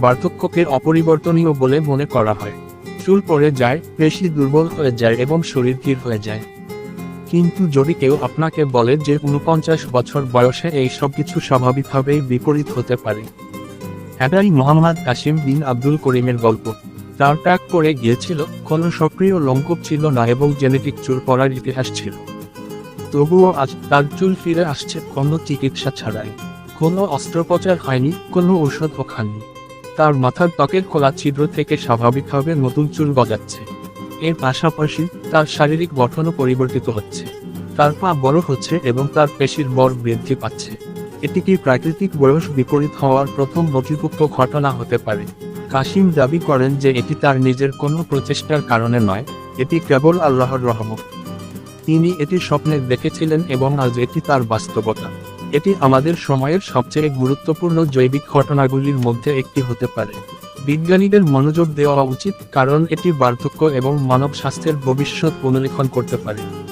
বার্ধক্যকে অপরিবর্তনীয় বলে মনে করা হয়। চুল পড়ে যায়, পেশি দুর্বল হয়ে যায় এবং শরীর ধীর হয়ে যায়। কিন্তু যদি কেউ আপনাকে বলে যে উনপঞ্চাশ বছর বয়সে এই সব কিছু স্বাভাবিকভাবেই বিপরীত হতে পারে। এটাই মোহাম্মদ কাসিম বিন আব্দুল করিমের গল্প। তার ট্যাগ করে গিয়েছিল, কোনো সক্রিয় লঙ্কব ছিল না এবং জেনেটিক চুল পড়ার ইতিহাস ছিল। তবুও আজ তার চুল ফিরে আসছে কোনো চিকিৎসা ছাড়াই। কোনো অস্ত্রোপচার হয়নি, কোনো ঔষধও খাননি। তার মাথার ত্বকের খোলা ছিদ্র থেকে স্বাভাবিকভাবে নতুন চুল গজাচ্ছে। এর পাশাপাশি তার শারীরিক গঠনও পরিবর্তিত হচ্ছে। তার পা বড় হচ্ছে এবং তার পেশির বর বৃদ্ধি পাচ্ছে। এটি কি প্রাকৃতিক বয়স বিপরীত হওয়ার প্রথম নথিভুক্ত ঘটনা হতে পারে? কাশিম দাবি করেন যে এটি তার নিজের কোনো প্রচেষ্টার কারণে নয়, এটি কেবল আল্লাহর রহমত। তিনি এটি স্বপ্নে দেখেছিলেন এবং আজ এটি তার বাস্তবতা। এটি আমাদের সময়ের সবচেয়ে গুরুত্বপূর্ণ জৈবিক ঘটনাগুলির মধ্যে একটি হতে পারে। বিজ্ঞানীদের মনোযোগ দেওয়া উচিত, কারণ এটি বার্ধক্য এবং মানব স্বাস্থ্যের ভবিষ্যৎ পুনরীক্ষণ করতে পারে।